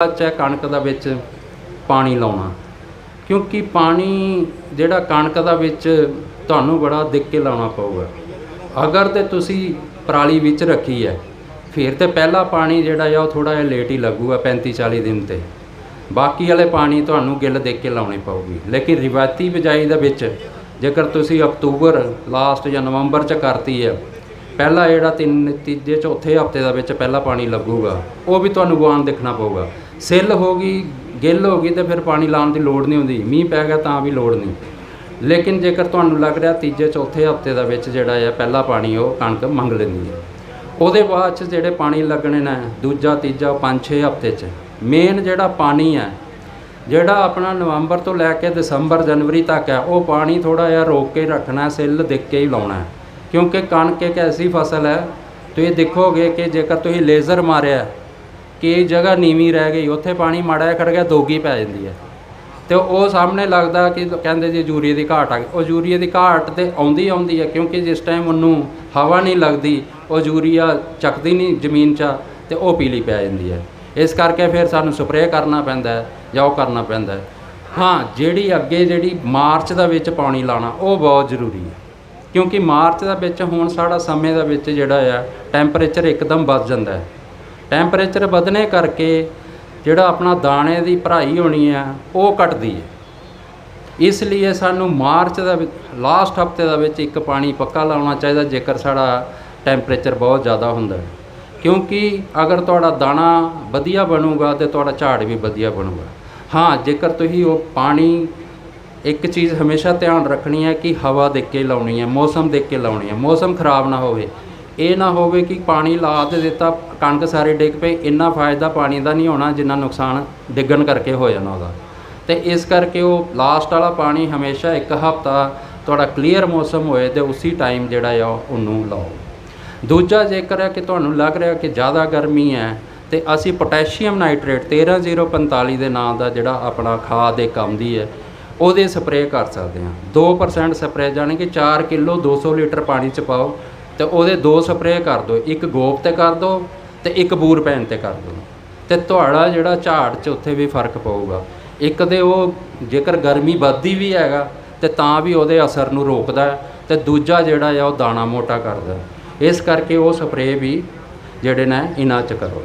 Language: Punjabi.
ਚ ਹੈ ਕਣਕ ਦਾ ਵਿੱਚ ਪਾਣੀ ਲਾਉਣਾ। ਕਿਉਂਕਿ ਪਾਣੀ ਜਿਹੜਾ ਕਣਕ ਦਾ ਵਿੱਚ ਤੁਹਾਨੂੰ ਬੜਾ ਦੇਖ ਕੇ ਲਾਉਣਾ ਪਊਗਾ। ਅਗਰ ਤੇ ਤੁਸੀਂ ਪਰਾਲੀ ਵਿੱਚ ਰੱਖੀ ਹੈ, ਫਿਰ ਤੇ ਪਹਿਲਾ ਪਾਣੀ ਜਿਹੜਾ ਆ ਉਹ ਥੋੜਾ ਜਿਹਾ ਲੇਟ ਹੀ ਲੱਗੂਗਾ 35 40 ਦਿਨ ਤੇ। ਬਾਕੀ ਵਾਲੇ ਪਾਣੀ ਤੁਹਾਨੂੰ ਗਿੱਲ ਦੇਖ ਕੇ ਲਾਉਣੀ ਪਊਗੀ। ਲੇਕਿਨ ਰਿਵਾਇਤੀ ਬਿਜਾਈ ਦੇ ਵਿੱਚ ਜੇਕਰ ਤੁਸੀਂ ਅਕਤੂਬਰ ਲਾਸਟ ਜਾਂ ਨਵੰਬਰ ਚ ਕਰਤੀ ਹੈ ਪਹਿਲਾ ਜਿਹੜਾ ਤਿੰਨ ਤੀਜੇ ਚੌਥੇ ਹਫ਼ਤੇ ਦਾ ਵਿੱਚ ਪਹਿਲਾ ਪਾਣੀ ਲੱਗੂਗਾ, ਉਹ ਵੀ ਤੁਹਾਨੂੰ ਗਵਾਨ ਦੇਖਣਾ ਪਊਗਾ। ਸਿੱਲ ਹੋ ਗਈ, ਗਿੱਲ ਹੋ ਗਈ ਤੇ ਫਿਰ ਪਾਣੀ ਲਾਉਣ ਦੀ ਲੋੜ ਨਹੀਂ ਹੁੰਦੀ। ਮੀਂਹ ਪੈ ਗਿਆ ਤਾਂ ਵੀ ਲੋੜ ਨਹੀਂ। ਲੇਕਿਨ ਜੇਕਰ ਤੁਹਾਨੂੰ ਲੱਗ ਰਿਹਾ ਤੀਜੇ ਚੌਥੇ ਹਫ਼ਤੇ ਦਾ ਵਿੱਚ ਜਿਹੜਾ ਹੈ ਪਹਿਲਾ ਪਾਣੀ, ਉਹ ਕਣਕ ਮੰਗ ਲੈਂਦੀ ਹੈ। ਉਹਦੇ ਬਾਅਦ ਚ ਜਿਹੜੇ ਪਾਣੀ ਲੱਗਣੇ ਨੇ, ਦੂਜਾ, ਤੀਜਾ 5-6 ਹਫ਼ਤੇ ਚ ਮੇਨ ਜਿਹੜਾ ਪਾਣੀ ਹੈ, ਜਿਹੜਾ ਆਪਣਾ ਨਵੰਬਰ ਤੋਂ ਲੈ ਕੇ ਦਸੰਬਰ ਜਨਵਰੀ ਤੱਕ ਹੈ, ਉਹ ਪਾਣੀ ਥੋੜਾ ਜਿਹਾ ਰੋਕ ਕੇ ਰੱਖਣਾ ਸਿੱਲ ਦੇਖ ਕੇ ਹੀ ਲਾਉਣਾ ਹੈ ਕਿਉਂਕਿ ਕਣਕ ਇੱਕ ਐਸੀ ਫਸਲ ਹੈ, ਤੁਸੀਂ ਦੇਖੋਗੇ ਕਿ ਜੇਕਰ ਤੁਸੀਂ ਲੇਜ਼ਰ ਮਾਰਿਆ, ਕਿ ਜਗ੍ਹਾ ਨੀਵੀਂ ਰਹਿ ਗਈ, ਉੱਥੇ ਪਾਣੀ ਮਾੜਾ ਖੜ ਗਿਆ, ਦੋਗੀ ਪੈ ਜਾਂਦੀ ਹੈ। ਤੇ ਉਹ ਸਾਹਮਣੇ ਲੱਗਦਾ ਕਿ ਕਹਿੰਦੇ ਜੀ ਯੂਰੀਏ ਦੀ ਘਾਟ ਆ ਗਈ। ਉਹ ਯੂਰੀਏ ਦੀ ਘਾਟ ਤੇ ਆਉਂਦੀ ਆਉਂਦੀ ਹੈ, ਕਿਉਂਕਿ ਜਿਸ ਟਾਈਮ ਉਹਨੂੰ ਹਵਾ ਨਹੀਂ ਲੱਗਦੀ, ਉਹ ਯੂਰੀਆ ਚੱਕਦੀ ਨਹੀਂ ਜ਼ਮੀਨ 'ਚ, ਤੇ ਉਹ ਪੀਲੀ ਪੈ ਜਾਂਦੀ ਹੈ। ਇਸ ਕਰਕੇ ਫਿਰ ਸਾਨੂੰ ਸਪਰੇਅ ਕਰਨਾ ਪੈਂਦਾ ਹੈ ਜਾਂ ਉਹ ਕਰਨਾ ਪੈਂਦਾ ਹੈ। ਹਾਂ, ਜਿਹੜੀ ਅੱਗੇ ਜਿਹੜੀ ਮਾਰਚ ਦਾ ਵਿੱਚ ਪਾਣੀ ਲਾਣਾ ਉਹ ਬਹੁਤ ਜ਼ਰੂਰੀ ਹੈ। ਕਿਉਂਕਿ ਮਾਰਚ ਦਾ ਵਿੱਚ ਹੁਣ ਸਾਡਾ ਸਮੇਂ ਦਾ ਵਿੱਚ ਜਿਹੜਾ ਆ ਟੈਂਪਰੇਚਰ ਇੱਕਦਮ ਵੱਧ ਜਾਂਦਾ ਹੈ। ਟੈਂਪਰੇਚਰ ਵਧਣੇ ਕਰਕੇ ਜਿਹੜਾ ਆਪਣਾ ਦਾਣੇ ਦੀ ਭਰਾਈ ਹੋਣੀ ਹੈ ਉਹ ਘਟਦੀ ਹੈ। ਇਸ ਲਈ ਸਾਨੂੰ ਮਾਰਚ ਦਾ ਲਾਸਟ ਹਫ਼ਤੇ ਦਾ ਵਿੱਚ ਇੱਕ ਪਾਣੀ ਪੱਕਾ ਲਾਉਣਾ ਚਾਹੀਦਾ, ਜੇਕਰ ਸਾਡਾ ਟੈਂਪਰੇਚਰ ਬਹੁਤ ਜ਼ਿਆਦਾ ਹੁੰਦਾ ਹੈ। ਕਿਉਂਕਿ ਅਗਰ ਤੁਹਾਡਾ ਦਾਣਾ ਵਧੀਆ ਬਣੂਗਾ ਤੇ ਤੁਹਾਡਾ ਝਾੜ ਵੀ ਵਧੀਆ ਬਣੂਗਾ। ਹਾਂ, ਜੇਕਰ ਤੁਸੀਂ ਉਹ ਪਾਣੀ ਇੱਕ ਚੀਜ਼ ਹਮੇਸ਼ਾ ਧਿਆਨ ਰੱਖਣੀ ਹੈ ਕਿ ਹਵਾ ਦੇਖ ਕੇ ਲਾਉਣੀ ਹੈ, ਮੌਸਮ ਦੇਖ ਕੇ ਲਾਉਣੀ ਹੈ। ਮੌਸਮ ਖਰਾਬ ਨਾ ਹੋਵੇ। ਇਹ ਨਾ ਹੋਵੇ ਕਿ ਪਾਣੀ ਲਾ ਤੇ ਦਿੱਤਾ, ਕਣਕ ਸਾਰੇ ਡਿੱਗ ਪਏ, ਇੰਨਾ ਫਾਇਦਾ ਪਾਣੀ ਦਾ ਨਹੀਂ ਹੋਣਾ ਜਿੰਨਾ ਨੁਕਸਾਨ ਡਿੱਗਣ ਕਰਕੇ ਹੋ ਜਾਣਾ ਉਹਦਾ। ਤੇ ਇਸ ਕਰਕੇ ਉਹ ਲਾਸਟ ਵਾਲਾ ਪਾਣੀ ਹਮੇਸ਼ਾ ਇੱਕ ਹਫਤਾ ਤੁਹਾਡਾ ਕਲੀਅਰ ਮੌਸਮ ਹੋਏ ਤੇ ਉਸੇ ਟਾਈਮ ਜਿਹੜਾ ਆ ਉਹਨੂੰ ਲਾਓ। ਦੂਜਾ ਜੇਕਰ ਹੈ ਕਿ ਤੁਹਾਨੂੰ ਲੱਗ ਰਿਹਾ ਕਿ ਜ਼ਿਆਦਾ ਗਰਮੀ ਹੈ, ਤੇ ਅਸੀਂ ਪੋਟਾਸ਼ੀਅਮ ਨਾਈਟ੍ਰੇਟ 13045 ਦੇ ਨਾਂ ਦਾ ਜਿਹੜਾ ਆਪਣਾ ਖਾਦ ਇੱਕ ਆਉਂਦੀ ਹੈ ਉਹਦੇ ਸਪਰੇਅ ਕਰ ਸਕਦੇ ਹਾਂ। 2% ਸਪਰੇਅ ਜਾਣੀ ਕਿ 4 ਕਿਲੋ 200 ਲੀਟਰ ਪਾਣੀ ਚ ਪਾਓ, ਤੇ ਉਹਦੇ ਦੋ ਸਪਰੇਅ ਕਰ ਦਿਓ। ਇੱਕ ਗੋਪ ਤੇ ਕਰ ਦਿਓ ਤੇ ਇੱਕ ਬੂਰ ਪੈਨ ਤੇ ਕਰ ਦਿਓ। ਤੇ ਤੁਹਾਡਾ ਜਿਹੜਾ ਝਾੜ 'ਚ ਉੱਥੇ ਵੀ ਫ਼ਰਕ ਪਊਗਾ। ਇੱਕ ਤੇ ਉਹ ਜੇਕਰ ਗਰਮੀ ਵੱਧਦੀ ਵੀ ਹੈਗਾ, ਤੇ ਤਾਂ ਵੀ ਉਹਦੇ ਅਸਰ ਨੂੰ ਰੋਕਦਾ ਹੈ, ਤੇ ਦੂਜਾ ਜਿਹੜਾ ਆ ਉਹ ਦਾਣਾ ਮੋਟਾ ਕਰਦਾ ਇਸ ਕਰਕੇ ਉਹ ਸਪਰੇਅ ਵੀ ਜਿਹੜੇ ਨੇ, ਇਹਨਾਂ 'ਚ ਕਰੋ।